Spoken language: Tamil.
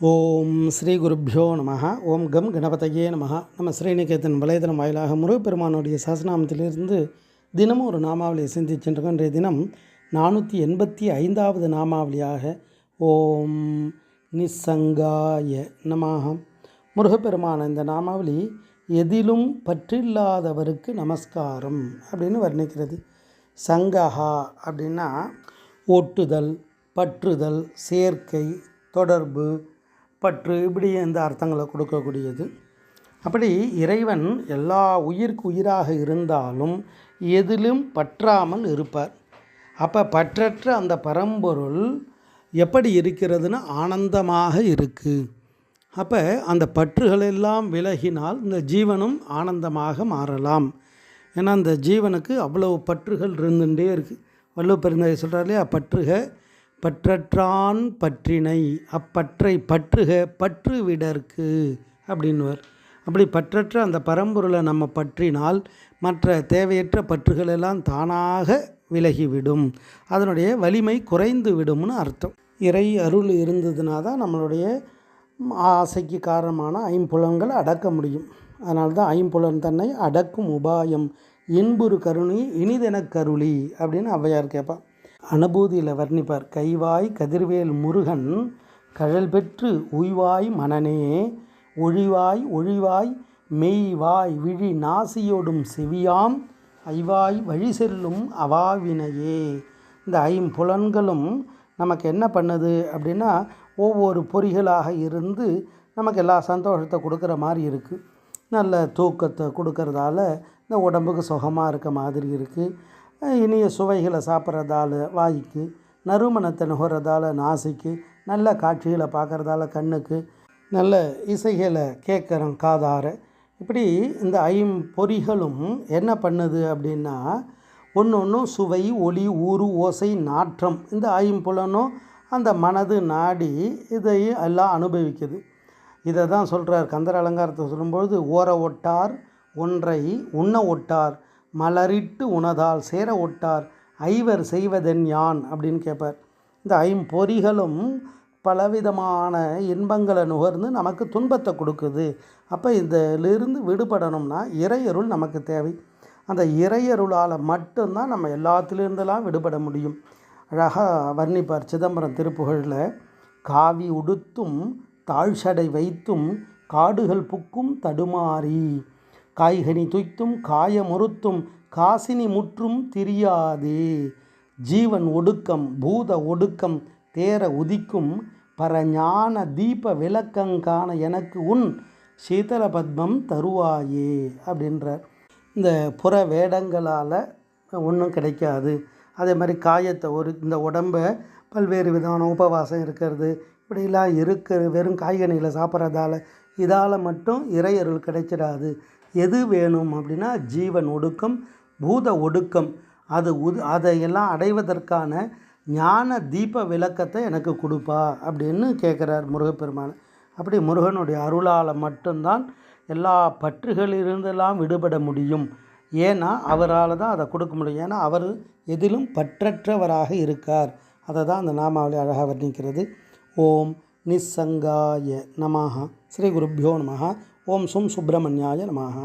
ஓம் ஸ்ரீ குருப்பியோ நம ஓம் கம் கணபதையே நம நம்ம ஸ்ரீநிகேதன் வலைதளம் வாயிலாக முருகப்பெருமானுடைய சாசனாமத்திலிருந்து தினமும் ஒரு நாமாவளியை சிந்திச்சென்றோம் இன்றைய தினம் நானூற்றி எண்பத்தி ஐந்தாவது நாமாவளியாக ஓம் நிசங்காய நமாகம் முருகப்பெருமான இந்த நாமாவளி எதிலும் பற்றில்லாதவருக்கு நமஸ்காரம் அப்படின்னு வர்ணிக்கிறது. சங்கஹா அப்படின்னா ஒட்டுதல் பற்றுதல் சேர்க்கை தொடர்பு பற்று இப்படி இந்த அர்த்தங்களை கொடுக்கக்கூடியது. அப்படி இறைவன் எல்லா உயிருக்கு உயிராக இருந்தாலும் எதிலும் பற்றாமல் இருப்பார். அப்போ பற்றற்ற அந்த பரம்பொருள் எப்படி இருக்கிறதுன்னு ஆனந்தமாக இருக்குது அப்போ அந்த பற்றுகளெல்லாம் விலகினால் இந்த ஜீவனும் ஆனந்தமாக மாறலாம். ஏன்னா அந்த ஜீவனுக்கு அவ்வளவு பற்றுகள் இருந்துகிட்டே இருக்குது வள்ளுவ பெருந்தகை சொல்கிறார் இல்லையா? பற்றுக பற்றற்றான் பற்றினை. அப்பற்றை பற்றுக பற்று விடற்கு அப்படின்னுவர். அப்படி பற்றற்ற அந்த பரம்பொருளை நம்ம பற்றினால் மற்ற தேவையற்ற பற்றுகள் எல்லாம் தானாக விலகிவிடும். அதனுடைய வலிமை குறைந்து விடும்னு அர்த்தம். இறை அருள் இருந்ததுனா தான் நம்மளுடைய ஆசைக்கு காரணமான ஐம்புலன்களை அடக்க முடியும். அதனால தான் ஐம்புலன் தன்னை அடக்கும் உபாயம். இன்புறு கருணி இனிதெனக் கருளி அப்படின்னு ஔவையார் கேட்பான் அனுபூதியில் வர்ணிப்பார். கைவாய் கதிர்வேல் முருகன் கழல் பெற்று உய்வாய் மனனே ஒழிவாய் ஒழிவாய் மெய்வாய் விழி நாசியோடும் செவியாம் ஐவாய் வழி செல்லும் அவாவினையே. இந்த ஐம்புலன்களும் நமக்கு என்ன பண்ணுது அப்படின்னா ஒவ்வொரு பொறிகளாக இருந்து நமக்கு எல்லா சந்தோஷத்தை கொடுக்குற மாதிரி இருக்குது நல்ல தூக்கத்தை கொடுக்கறதால இந்த உடம்புக்கு சுகமாக இருக்க மாதிரி இருக்குது இனிய சுவைகளை சாப்பிட்றதால வாய்க்கு நறுமணத்தை நுகர்றதால நாசிக்கு நல்ல காட்சிகளை பார்க்குறதால கண்ணுக்கு நல்ல இசைகளை கேட்குறோம் காதார. இப்படி இந்த ஐம்பொறிகளும் என்ன பண்ணுது அப்படின்னா ஒன்று ஒன்றும் சுவை ஒளி ஊறு ஓசை நாற்றம் இந்த ஐம்புலனும் அந்த மனது நாடி இதை எல்லாம் அனுபவிக்குது. இதை தான் சொல்கிறார் கந்தர் அலங்காரத்தை சொல்லும்பொழுது ஓர ஒட்டார் ஒன்றை உண்ண ஒட்டார் மலரிட்டு உணதால் சேர ஒட்டார் ஐவர் செய்வதென் யான்? அப்படின்னு கேட்பார் இந்த ஐம்பொறிகளும் பலவிதமான இன்பங்களை நுகர்ந்து நமக்கு துன்பத்தை கொடுக்குது. அப்போ இதிலிருந்து விடுபடணும்னா இறையருள் நமக்கு தேவை. அந்த இறையருளால் மட்டும்தான் நம்ம எல்லாத்திலிருந்தெல்லாம் விடுபட முடியும். அழகாக வர்ணிப்பார் சிதம்பரம் திருப்புகழில் காவி உடுத்தும் தாழ்ஷடை வைத்தும் காடுகள் புக்கும் தடுமாறி காய்கனி துய்த்தும் காயமுறுத்தும் காசினி முற்றும் திரியாதே ஜீவன் ஒடுக்கம் பூத ஒடுக்கம் தேர உதிக்கும் பரஞான தீப விளக்கங்கான எனக்கு உன் சீதல பத்மம் தருவாயே அப்படின்றார். இந்த புற வேடங்களால் ஒன்றும் கிடைக்காது. அதே மாதிரி காயத்தை ஒரு இந்த உடம்பை பல்வேறு விதமான உபவாசம் இருக்கிறது. இப்படிலாம் இருக்கிற வெறும் காய்கனிகளை சாப்பிட்றதால இதால் மட்டும் இறையருள் கிடைச்சிடாது. எது வேணும் அப்படின்னா ஜீவன் ஒடுக்கம் பூத ஒடுக்கம். அது உது அதையெல்லாம் அடைவதற்கான ஞான தீப விளக்கத்தை எனக்கு கொடுப்பா அப்படின்னு கேட்குறார் முருகப்பெருமான். அப்படி முருகனுடைய அருளால் மட்டும்தான் எல்லா பற்றுகளிலிருந்தெல்லாம் விடுபட முடியும். ஏன்னா அவரால் தான் அதை கொடுக்க முடியும். ஏன்னா அவர் எதிலும் பற்றற்றவராக இருக்கார். அதை தான் அந்த நாமாவளி அழகாக வர்ணிக்கிறது. ஓம் நிசங்காய நமஹா. ஸ்ரீ குருப்பியோ நமஹா. ஓம் சும் சுப்பிரமணியாய நமஹா.